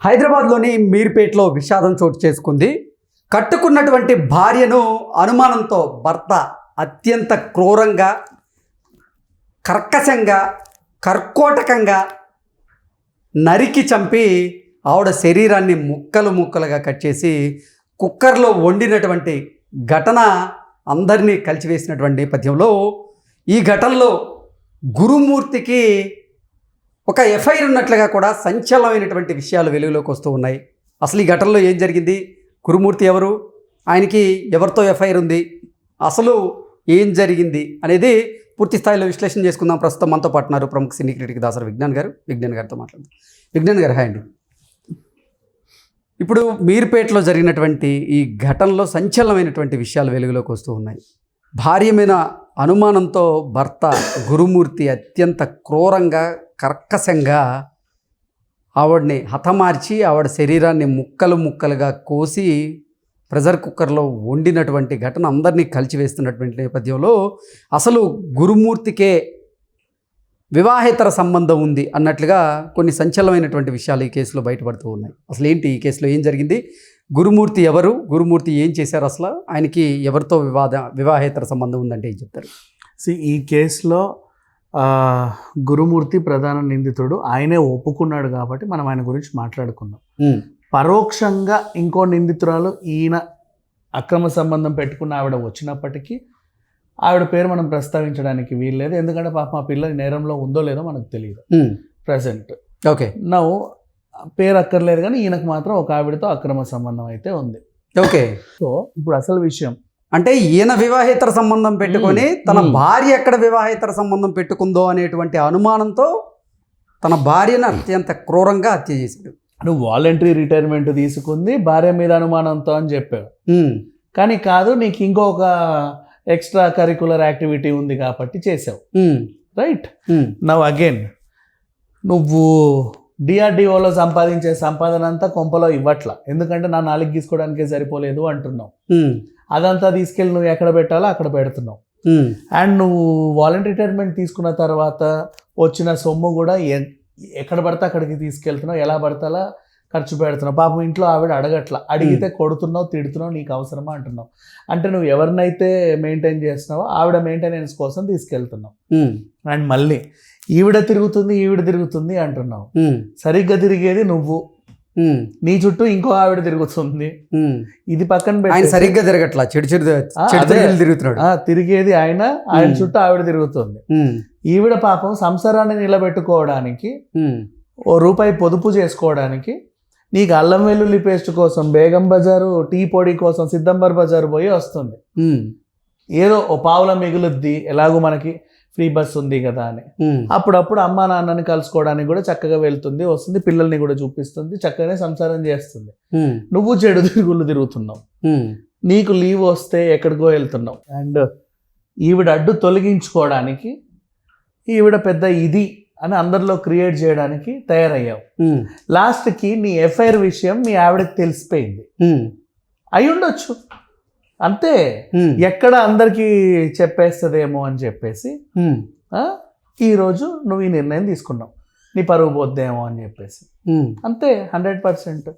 హైదరాబాద్లోని మీర్పేట్లో విషాదం చోటు చేసుకుంది. కట్టుకున్నటువంటి భార్యను అనుమానంతో భర్త అత్యంత క్రూరంగా కర్కశంగా కర్కోటకంగా నరికి చంపి ఆవిడ శరీరాన్ని ముక్కలు ముక్కలుగా కట్ చేసి కుక్కర్లో వండినటువంటి ఘటన అందరినీ కలిచివేసినటువంటి నేపథ్యంలో ఈ ఘటనలో గురుమూర్తికి ఒక ఎఫ్ఐఆర్ ఉన్నట్లుగా కూడా సంచలనమైనటువంటి విషయాలు వెలుగులోకి వస్తూ ఉన్నాయి. అసలు ఈ ఘటనలో ఏం జరిగింది? గురుమూర్తి ఎవరు? ఆయనకి ఎవరితో ఎఫ్ఐఆర్ ఉంది? అసలు ఏం జరిగింది? అనేది పూర్తి స్థాయిలో విశ్లేషణ చేసుకుందాం. ప్రస్తుతం మనతో పాటున్నారు ప్రముఖ సినీ క్రిటిక్ దాసరి విజ్ఞాన్ గారు. విజ్ఞాన్ గారితో మాట్లాడదాం. విజ్ఞాన్ గారు హాయ్ అండి. ఇప్పుడు మీర్పేటలో జరిగినటువంటి ఈ ఘటనలో సంచలనమైనటువంటి విషయాలు వెలుగులోకి వస్తూ ఉన్నాయి. భార్య మీద అనుమానంతో భర్త గురుమూర్తి అత్యంత క్రూరంగా కర్కశంగా ఆవిడని హతమార్చి ఆవిడ శరీరాన్ని ముక్కలు ముక్కలుగా కోసి ప్రెషర్ కుక్కర్లో వండినటువంటి ఘటన అందరినీ కలిచివేస్తున్నటువంటి నేపథ్యంలో అసలు గురుమూర్తికే వివాహేతర సంబంధం ఉంది అన్నట్లుగా కొన్ని సంచలనమైనటువంటి విషయాలు ఈ కేసులో బయటపడుతూ ఉన్నాయి. అసలు ఏంటి ఈ కేసులో ఏం జరిగింది? గురుమూర్తి ఎవరు? గురుమూర్తి ఏం చేశారు అసలు? ఆయనకి ఎవరితో వివాద వివాహేతర సంబంధం ఉందంటే ఏం చెప్తారు? సి ఈ కేసులో గురుమూర్తి ప్రధాన నిందితుడు ఆయనే ఒప్పుకున్నాడు కాబట్టి మనం ఆయన గురించి మాట్లాడుకుందాం. పరోక్షంగా ఇంకో నిందితురాలు ఈయన అక్రమ సంబంధం పెట్టుకున్న ఆవిడ వచ్చినప్పటికీ ఆవిడ పేరు మనం ప్రస్తావించడానికి వీల్లేదు. ఎందుకంటే పాప మా పిల్ల నేరంలో ఉందో లేదో మనకు తెలియదు. Present okay. నవ్వు పేరు అక్కర్లేదు కానీ ఈయనకు మాత్రం ఒక ఆవిడతో అక్రమ సంబంధం అయితే ఉంది. ఓకే. సో ఇప్పుడు అసలు విషయం. అంటే ఈయన వివాహేతర సంబంధం పెట్టుకొని. తన. భార్య ఎక్కడ వివాహేతర సంబంధం పెట్టుకుందో అనేటువంటి అనుమానంతో తన భార్యను అత్యంత క్రూరంగా హత్య చేశాడు. నువ్వు వాలంటరీ రిటైర్మెంట్ తీసుకుంది భార్య మీద అనుమానంతో అని చెప్పావు. ఉమ్, కానీ కాదు నీకు ఇంకొక ఎక్స్ట్రా కరికులర్ యాక్టివిటీ ఉంది కాబట్టి చేసావు రైట్? నవ్ అగైన్ నువ్వు డిఆర్డిఓలో సంపాదించే సంపాదన అంతా కొంపలో ఇవ్వట్లా. ఎందుకంటే నా నాలుగు గీసుకోవడానికే సరిపోలేదు అంటున్నావు. అదంతా తీసుకెళ్ళి నువ్వు ఎక్కడ పెట్టాలో అక్కడ పెడుతున్నావు. అండ్ నువ్వు వాలంటరీ రిటైర్మెంట్ తీసుకున్న తర్వాత వచ్చిన సొమ్ము కూడా ఎక్కడ పడితే అక్కడికి తీసుకెళ్తున్నావు ఎలా పడితే అలా ఖర్చు పెడుతున్నావు. పాపం ఇంట్లో ఆవిడ అడగట్లా. అడిగితే కొడుతున్నావు తిడుతున్నావు నీకు అవసరమా అంటున్నావు. అంటే నువ్వు ఎవరినైతే మెయింటైన్ చేస్తున్నావో ఆవిడ మెయింటెనెన్స్ కోసం తీసుకెళ్తున్నావు. అండ్ మళ్ళీ ఈవిడ తిరుగుతుంది ఈవిడ తిరుగుతుంది అంటున్నావు. సరిగ్గా తిరిగేది నువ్వు. నీ చుట్టూ ఇంకో ఆవిడ తిరుగుతుంది. ఇది పక్కన ఆయన పెట్టి సరిగ్గా తిరగట్లా. చెడు చెడు తిరుగుతున్నాడు. తిరిగేది ఆయన ఆయన. చుట్టూ ఆవిడ తిరుగుతుంది. ఈవిడ పాపం సంసారాన్ని నిలబెట్టుకోవడానికి ఓ రూపాయి పొదుపు చేసుకోవడానికి నీకు అల్లం వెల్లుల్లి పేస్ట్ కోసం బేగం బజారు టీ పొడి కోసం సిద్దంబర్ బజారు పోయి వస్తుంది. ఏదో ఓ పావుల మిగులుద్ది ఎలాగో మనకి ఫ్రీ బస్ ఉంది కదా అని. అప్పుడప్పుడు అమ్మా నాన్నని కలుసుకోవడానికి కూడా చక్కగా వెళ్తుంది వస్తుంది పిల్లల్ని కూడా చూపిస్తుంది చక్కగానే సంసారం చేస్తుంది. నువ్వు చెడు తిరుగులు తిరుగుతున్నావు. నీకు లీవ్ వస్తే ఎక్కడికో వెళ్తున్నావు. అండ్ ఈవిడ అడ్డు తొలగించుకోవడానికి ఈవిడ పెద్ద ఇది అని అందరిలో క్రియేట్ చేయడానికి తయారయ్యావు. లాస్ట్కి నీ ఎఫ్ఐఆర్ విషయం మీ ఆవిడకి తెలిసిపోయింది. అయి ఉండొచ్చు అంతే. ఎక్కడ అందరికీ చెప్పేస్తుందేమో అని చెప్పేసి ఈరోజు నువ్వు ఈ నిర్ణయం తీసుకున్నావు. నీ పరువు పోద్దేమో అని చెప్పేసి. అంతే హండ్రెడ్ పర్సెంట్.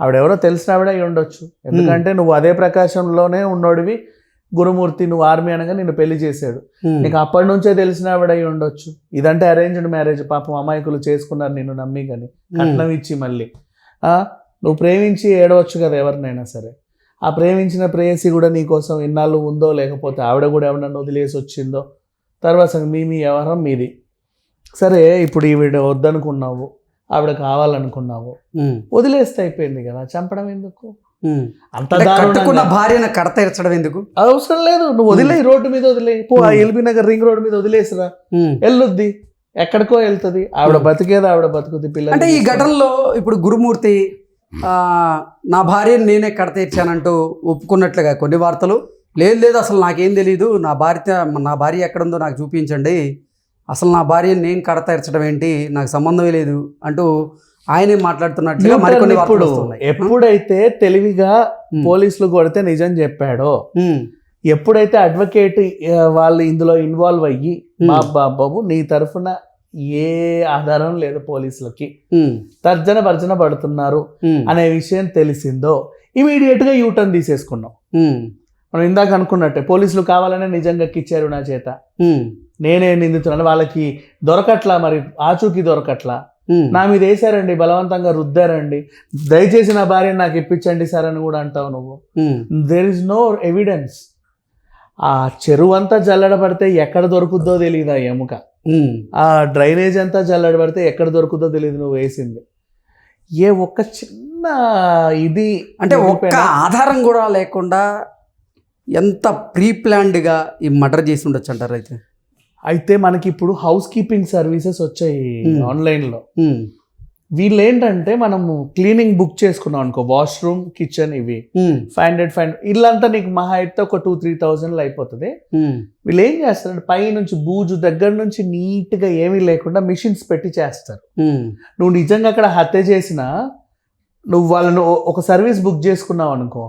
ఆవిడెవరో తెలిసిన ఆవిడ అయి ఉండొచ్చు. ఎందుకంటే నువ్వు అదే ప్రకాశంలోనే ఉన్నోడివి. గురుమూర్తి నువ్వు ఆర్మీ అనగా నిన్ను పెళ్ళి చేశాడు. నీకు అప్పటి నుంచే తెలిసిన ఆవిడ అయి ఉండొచ్చు. ఇదంటే అరేంజ్డ్ మ్యారేజ్ పాపం అమాయకులు చేసుకున్నారు నిన్ను నమ్మి కానీ. కట్నం ఇచ్చి మళ్ళీ. ఆ, నువ్వు ప్రేమించి ఏడవచ్చు కదా ఎవరినైనా సరే. ఆ ప్రేమించిన ప్రేయసి కూడా నీ కోసం ఇన్నాళ్ళు ఉందో లేకపోతే ఆవిడ కూడా ఎవరన్నా వదిలేసి వచ్చిందో? తర్వాత మీ మీ వ్యవహారం మీది. సరే ఇప్పుడు ఈవిడ వద్దనుకున్నావు ఆవిడ కావాలనుకున్నావు. వదిలేస్తే అయిపోయింది కదా చంపడం ఎందుకు. అంత దారుణంగా. భార్యను కడత ఇరచడం ఎందుకు? అవసరం లేదు నువ్వు వదిలే రోడ్డు మీద వదిలే. పో ఆ ఎల్బీ నగర్ రింగ్ రోడ్డు మీద వదిలేసిరా. వెళ్ళొద్ది. ఎక్కడికో వెళ్తుంది. ఆవిడ. బతికేది ఆవిడ బతుకుద్ది పిల్లలు అంటే ఈ ఘటనలో ఇప్పుడు గురుమూర్తి నా భార్యను నేనే కడత ఇచ్చానంటూ ఒప్పుకున్నట్లుగా కొన్ని వార్తలు. లేదు లేదు అసలు నాకేం తెలియదు నా భార్య నా భార్య ఎక్కడుందో నాకు చూపించండి. అసలు నా భార్యను నేను కడత ఇరచడం ఏంటి? నాకు సంబంధమే లేదు అంటూ ఆయనే మాట్లాడుతున్నట్లుగా మరికొన్ని ఇప్పుడు ఎప్పుడైతే తెలివిగా. పోలీసులు కొడితే నిజం చెప్పాడో ఎప్పుడైతే అడ్వకేట్ వాళ్ళు ఇందులో ఇన్వాల్వ్ అయ్యి. మా. బాబు నీ తరఫున ఏ ఆధారం లేదు పోలీసులకి. తర్జన భర్జన పడుతున్నారు అనే విషయం తెలిసిందో ఇమీడియట్గా యూటర్న్ తీసేసుకున్నాం. మనం ఇందాక అనుకున్నట్టే పోలీసులు కావాలనే నిజంగా ఎక్కిచ్చారు నా చేత. నేనే నిందితున్నాను వాళ్ళకి దొరకట్లా మరి ఆచూకీ దొరకట్లా. నా మీద వేసారండి బలవంతంగా రుద్దారండి. దయచేసి నా భార్యను నాకు ఇప్పించండి సార్ అని కూడా అంటావు నువ్వు. దేర్ ఇస్ నో ఎవిడెన్స్ ఆ చెరువు అంతా జల్లడబడితే ఎక్కడ దొరుకుద్దో తెలియదు ఆ ఎముక. ఆ డ్రైనేజ్ అంతా జల్లడబడితే ఎక్కడ దొరుకుద్దో తెలియదు నువ్వు వేసింది. ఏ ఒక్క చిన్న ఇది అంటే ఒక్క మిగిలిపోయినా- ఆధారం కూడా లేకుండా ఎంత ప్రీ ప్లాన్డ్గా ఈ మర్డర్ చేసి ఉండొచ్చు అంటారు అయితే? అయితే మనకి ఇప్పుడు హౌస్ కీపింగ్ సర్వీసెస్ వచ్చాయి Hmm. ఆన్లైన్లో ఉమ్, వీళ్ళు ఏంటంటే మనము క్లీనింగ్ బుక్ చేసుకున్నాం అనుకో వాష్రూమ్ కిచెన్ ఇవి. ఫైవ్ హండ్రెడ్ ఫైవ్ ఇల్లంతా నీకు మహా అయితే ఒక టూ త్రీ థౌజండ్లో అయిపోతుంది. వీళ్ళు ఏం చేస్తారంటే పై నుంచి బూజు దగ్గర నుంచి నీట్గా ఏమీ లేకుండా మిషన్స్ పెట్టి చేస్తారు. నువ్వు నిజంగా అక్కడ హత్య చేసినా నువ్వు వాళ్ళను ఒక సర్వీస్ బుక్ చేసుకున్నావు అనుకో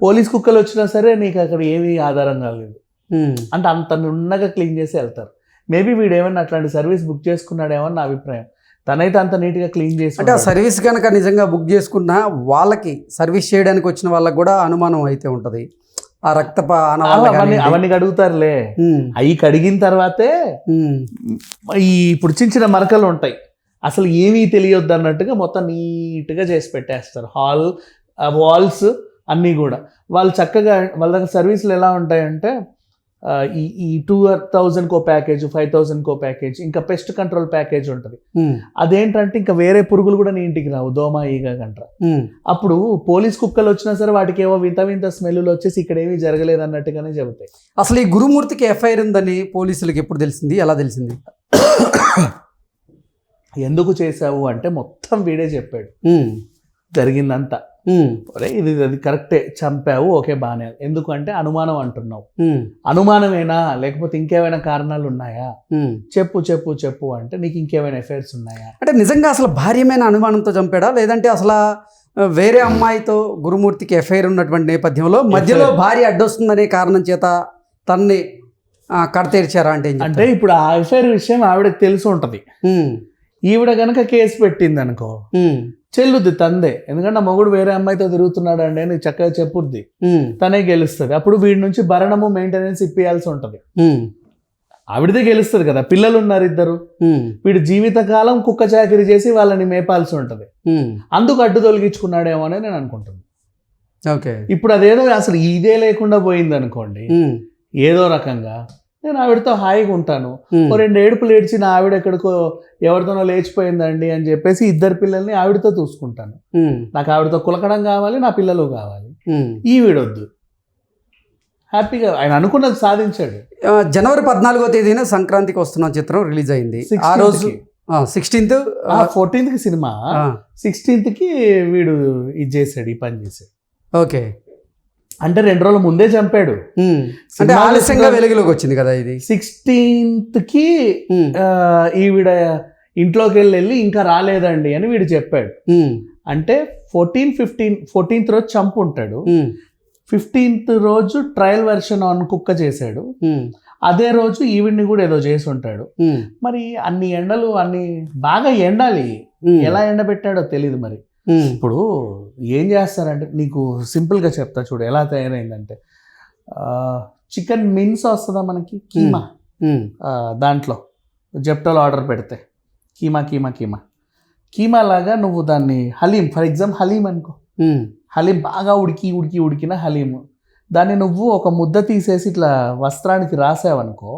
పోలీస్ కుక్కలు వచ్చినా సరే నీకు అక్కడ ఏమీ ఆధారం కాలేదు. అంటే అంత నున్నగా క్లీన్ చేసి వెళ్తారు. మేబీ వీడు ఏమన్నా అట్లాంటి సర్వీస్ బుక్ చేసుకున్నాడేమో నా అభిప్రాయం. తనైతే అంత నీట్గా క్లీన్ చేసి అంటే ఆ. సర్వీస్ కనుక నిజంగా బుక్ చేసుకున్నా వాళ్ళకి సర్వీస్ చేయడానికి వచ్చిన వాళ్ళకి కూడా అనుమానం అయితే ఉంటుంది. ఆ రక్తప అవన్నీ కడుగుతారులే. అవి కడిగిన తర్వాతే ఈ ఇప్పుడు చిన్న చిన్న మరకలు ఉంటాయి. అసలు ఏమీ తెలియొద్దు అన్నట్టుగా మొత్తం నీట్గా చేసి పెట్టేస్తారు. హాల్ వాల్స్ అన్నీ కూడా. వాళ్ళు చక్కగా వాళ్ళ దగ్గర సర్వీసులు ఎలా ఉంటాయంటే ఈ ఈ టూ థౌజండ్కో ప్యాకేజ్ ఫైవ్ థౌజండ్కో ప్యాకేజ్ ఇంకా పెస్ట్ కంట్రోల్ ప్యాకేజ్ ఉంటుంది. అదేంటంటే ఇంకా వేరే పురుగులు కూడా నీ ఇంటికి రావు దోమ ఈగ గంట. ఉమ్. అప్పుడు పోలీస్ కుక్కలు వచ్చినా సరే వాటికి ఏవో వింత వింత స్మెల్లు వచ్చేసి ఇక్కడ ఏమీ జరగలేదు అన్నట్టుగానే చెబుతాయి. అసలు ఈ గురుమూర్తికి ఎఫ్ఐఆర్ ఉందని పోలీసులకు ఎప్పుడు తెలిసింది? ఎలా తెలిసింది? ఎందుకు చేశావు అంటే మొత్తం వీడే చెప్పాడు. జరిగిందంతా. ఒరే ఇది అది కరెక్టే. చంపావు ఓకే బాగానే ఎందుకంటే అనుమానం అంటున్నావు. అనుమానమేనా? లేకపోతే ఇంకేమైనా కారణాలు ఉన్నాయా. చెప్పు చెప్పు చెప్పు అంటే నీకు ఇంకేమైనా ఎఫైర్స్ ఉన్నాయా? అంటే నిజంగా అసలు భార్యమైన అనుమానంతో చంపాడా? లేదంటే అసలు వేరే అమ్మాయితో గురుమూర్తికి ఎఫ్ఐఆర్ ఉన్నటువంటి నేపథ్యంలో మధ్యలో భార్య అడ్డొస్తుందనే కారణం చేత తన్ని కడతీర్చారా అంటే అంటే? ఇప్పుడు ఆ ఎఫ్ఐఆర్ విషయం ఆవిడకి తెలిసి ఉంటుంది. ఈవిడ గనక కేసు పెట్టింది అనుకో చెల్లుద్ది తందే. ఎందుకంటే మొగుడు వేరే అమ్మాయితో తిరుగుతున్నాడు అండి అని చక్కగా చెప్పుద్ది. తనే గెలుస్తుంది. అప్పుడు వీడి నుంచి భరణము మెయింటెనెన్స్ ఇప్పియాల్సి ఉంటుంది. ఆవిడదే గెలుస్తుంది కదా. పిల్లలు ఉన్నారు ఇద్దరు వీడు జీవితకాలం కుక్క చాకరీ చేసి వాళ్ళని మేపాల్సి ఉంటుంది. అందుకు అడ్డు తొలగించుకున్నాడేమో అని నేను అనుకుంటున్నాను ఓకే. ఇప్పుడు అదేదో అసలు ఇదే లేకుండా పోయింది అనుకోండి ఏదో రకంగా నేను ఆవిడతో హాయిగా ఉంటాను. ఓ రెండు ఏడుపులు ఏడ్చి నా ఆవిడ ఎక్కడికో ఎవరితోనో లేచిపోయిందండి అని చెప్పేసి ఇద్దరు పిల్లల్ని ఆవిడతో చూసుకుంటాను. నాకు ఆవిడతో కులకడం కావాలి నా పిల్లలు కావాలి. ఈ వీడొద్దు. హ్యాపీగా ఆయన అనుకున్నది సాధించాడు. జనవరి పద్నాలుగో తేదీన సంక్రాంతికి వస్తున్న చిత్రం రిలీజ్ అయింది. ఆ రోజు సిక్స్టీన్త్ ఫోర్టీన్త్కి సినిమా. సిక్స్టీన్త్కి వీడు ఇది చేశాడు ఈ పని చేశాడు. ఓకే. అంటే రెండు రోజుల ముందే చంపాడు. అంటే ఆలస్యంగా వెలుగులోకి వచ్చింది కదా ఇది? సిక్స్టీన్త్కి ఈవిడ ఇంట్లోకి వెళ్ళి వెళ్ళి ఇంకా రాలేదండి అని వీడు చెప్పాడు. అంటే ఫోర్టీన్ ఫిఫ్టీన్ ఫోర్టీన్త్ రోజు చంపు ఉంటాడు. ఫిఫ్టీన్త్ రోజు ట్రయల్ వెర్షన్ ఆన్ కుక్క చేశాడు. అదే రోజు ఈవిడ్ని కూడా ఏదో చేసి ఉంటాడు. మరి అన్ని ఎండలు అన్ని బాగా ఎండాలి. ఎలా ఎండబెట్టాడో తెలియదు మరి. ఇప్పుడు ఏం చేస్తారంటే నీకు సింపుల్గా చెప్తా చూడు ఎలా తయారైందంటే చికెన్ మిన్స్ వస్తుందా మనకి? కీమా. దాంట్లో జెప్టోలో ఆర్డర్ పెడితే. కీమా కీమా కీమా. కీమా లాగా నువ్వు దాన్ని హలీం ఫర్ ఎగ్జాంపుల్ హలీం అనుకో. హలీం బాగా ఉడికి ఉడికి ఉడికిన హలీము దాన్ని నువ్వు ఒక ముద్ద తీసేసి ఇట్లా వస్త్రానికి రాసావనుకో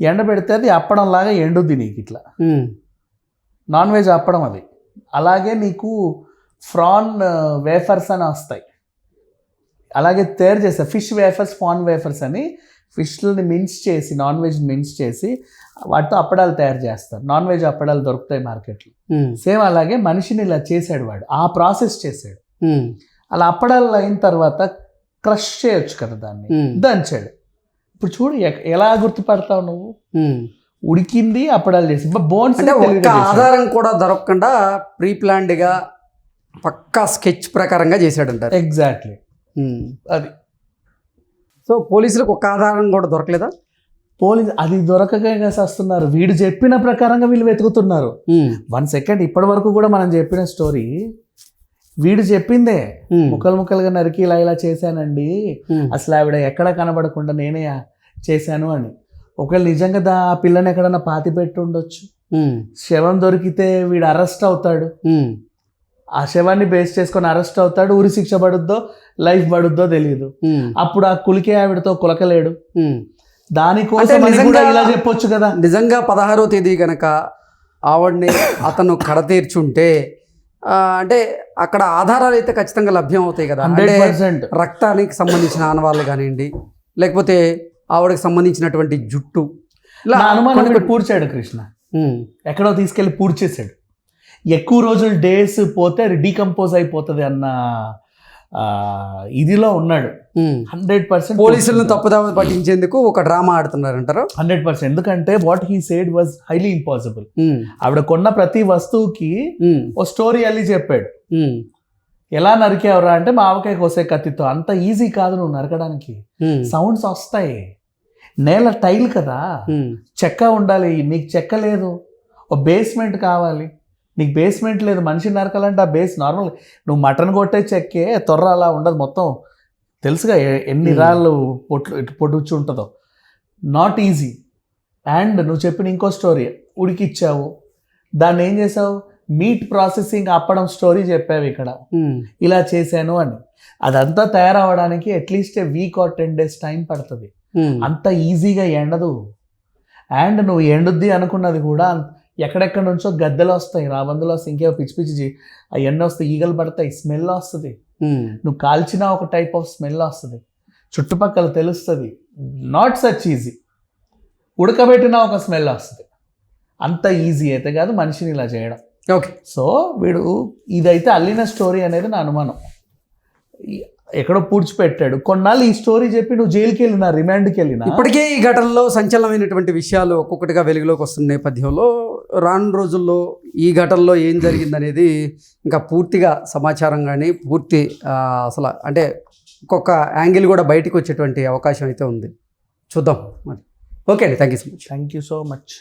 ఎండబెడితే అది అప్పడం లాగా ఎండుద్ది నీకు ఇట్లా. నాన్ వెజ్ అప్పడం అది. అలాగే నీకు ఫ్రాన్ వేఫర్స్ అని వస్తాయి. అలాగే తయారు చేస్తారు ఫిష్ వేఫర్స్ ఫాన్ వేఫర్స్ అని ఫిష్లని మిన్స్ చేసి నాన్ వెజ్ మిన్స్ చేసి వాటితో అప్పడాలు తయారు చేస్తారు. నాన్ వెజ్ అప్పడాలు దొరుకుతాయి మార్కెట్లో. సేమ్ అలాగే మనిషిని ఇలా చేశాడు వాడు. ఆ ప్రాసెస్ చేశాడు. అలా అప్పడాలు అయిన తర్వాత క్రష్ చేయొచ్చు కదా దాన్ని. దంచాడు. ఇప్పుడు చూడు ఎలా గుర్తుపడతావు నువ్వు. ఉడికింది అప్పడాలు చేసి బోన్స్ ఆధారం కూడా దొరకకుండా ప్రీ ప్లాన్డ్గా పక్కా స్కెచ్ ప్రకారంగా చేశాడంటారు. ఎగ్జాక్ట్లీ ఉమ్. అది. సో పోలీసులకు ఒక్క ఆధారం కూడా దొరకలేదా? పోలీస్ అది దొరకక వస్తున్నారు వీడు చెప్పిన ప్రకారంగా వీళ్ళు వెతుకుతున్నారు. వన్ సెకండ్ ఇప్పటి వరకు కూడా మనం చెప్పిన స్టోరీ వీడు చెప్పిందే ముక్కలు ముక్కలుగా నరికి ఇలా ఇలా చేశానండి. అసలు ఆవిడ ఎక్కడ కనబడకుండా నేనే చేశాను అని. ఒకవేళ నిజంగా దా ఆ పిల్లని ఎక్కడన్నా పాతి పెట్టి ఉండొచ్చు. శవం దొరికితే వీడు అరెస్ట్ అవుతాడు. ఆ శవాన్ని బేస్ చేసుకొని అరెస్ట్ అవుతాడు. ఉరి శిక్ష పడుద్దో లైఫ్ పడుద్దో తెలియదు అప్పుడు ఆ కులికే ఆవిడతో కులకలేడు. దానికోసం ఇలా చెప్పొచ్చు కదా. నిజంగా పదహారో తేదీ కనుక ఆవిడ్ని అతను కడతీర్చుంటే అంటే అక్కడ ఆధారాలు అయితే ఖచ్చితంగా లభ్యం అవుతాయి కదా. అంటే రక్తానికి సంబంధించిన ఆనవాళ్ళు కానివ్వండి లేకపోతే ఆవిడకి సంబంధించినటువంటి జుట్టు. ఇలా అనుమానం పూడ్చాడు కృష్ణ. ఎక్కడో తీసుకెళ్ళి పూడ్చేసాడు ఎక్కువ రోజులు డేస్ పోతే అది డీకంపోజ్ అయిపోతుంది అన్న ఇదిలో ఉన్నాడు. హండ్రెడ్ పర్సెంట్ పోలీసులను తప్పుదావ పట్టించేందుకు ఒక డ్రామా ఆడుతున్నారు అంటారు హండ్రెడ్ పర్సెంట్. ఎందుకంటే what he said was highly impossible. ఆవిడ కొన్న ప్రతి వస్తువుకి ఓ స్టోరీ అల్లి చెప్పాడు. ఎలా నరికేవరా అంటే మావకాయ కోసే కత్తితో. అంత ఈజీ కాదు నువ్వు నరకడానికి. సౌండ్స్ వస్తాయి. నేల టైల్ కదా. చెక్క ఉండాలి. నీకు చెక్క లేదు. ఓ బేస్మెంట్ కావాలి. నీకు బేస్మెంట్ లేదు. మనిషి నరకాలంటే ఆ బేస్ నార్మల్. నువ్వు మటన్ కొట్టే చెక్కే తొర్ర అలా ఉండదు మొత్తం. తెలుసుగా ఎన్ని. రాళ్ళు పొట్లు ఇటు పొడుచు ఉంటుందో. నాట్ ఈజీ అండ్ నువ్వు చెప్పిన ఇంకో స్టోరీ. ఉడికిచ్చావు. దాన్ని ఏం చేసావు? మీట్ ప్రాసెసింగ్ అప్పడం స్టోరీ చెప్పావు ఇక్కడ. ఇలా చేశాను అని. అదంతా తయారవడానికి at least a week or ten days time పడుతుంది. అంత ఈజీగా ఎండదు. అండ్ నువ్వు ఎండుద్ది అనుకున్నది కూడా ఎక్కడెక్కడ నుంచో గద్దెలు వస్తాయి రాబందులు వస్తాయి ఇంకేవో పిచ్చి పిచ్చి ఆ ఎండ వస్తాయి ఈగలు పడతాయి స్మెల్ వస్తుంది. ఉమ్, నువ్వు కాల్చిన ఒక టైప్ ఆఫ్ స్మెల్ వస్తుంది. చుట్టుపక్కల తెలుస్తుంది నాట్ సచ్ ఈజీ ఉడకబెట్టిన ఒక స్మెల్ వస్తుంది. అంత ఈజీ అయితే కాదు మనిషిని ఇలా చేయడం. ఓకే సో వీడు ఇదైతే అల్లిన స్టోరీ అనేది నా అనుమానం. ఎక్కడో పూడ్చిపెట్టాడు. కొన్నాళ్ళు ఈ స్టోరీ చెప్పి నువ్వు జైలుకి వెళ్ళినా రిమాండ్కి వెళ్ళినా ఇప్పటికే ఈ ఘటనలో సంచలనమైనటువంటి విషయాలు ఒక్కొక్కటిగా వెలుగులోకి వస్తున్న నేపథ్యంలో రాను రోజుల్లో ఈ ఘటనలో ఏం జరిగిందనేది ఇంకా పూర్తిగా సమాచారం కానీ పూర్తి అసలు అంటే ఒక్కొక్క యాంగిల్ కూడా బయటికి వచ్చేటువంటి అవకాశం అయితే ఉంది. చూద్దాం మరి. ఓకే అండి. Thank you so much. Thank you so much.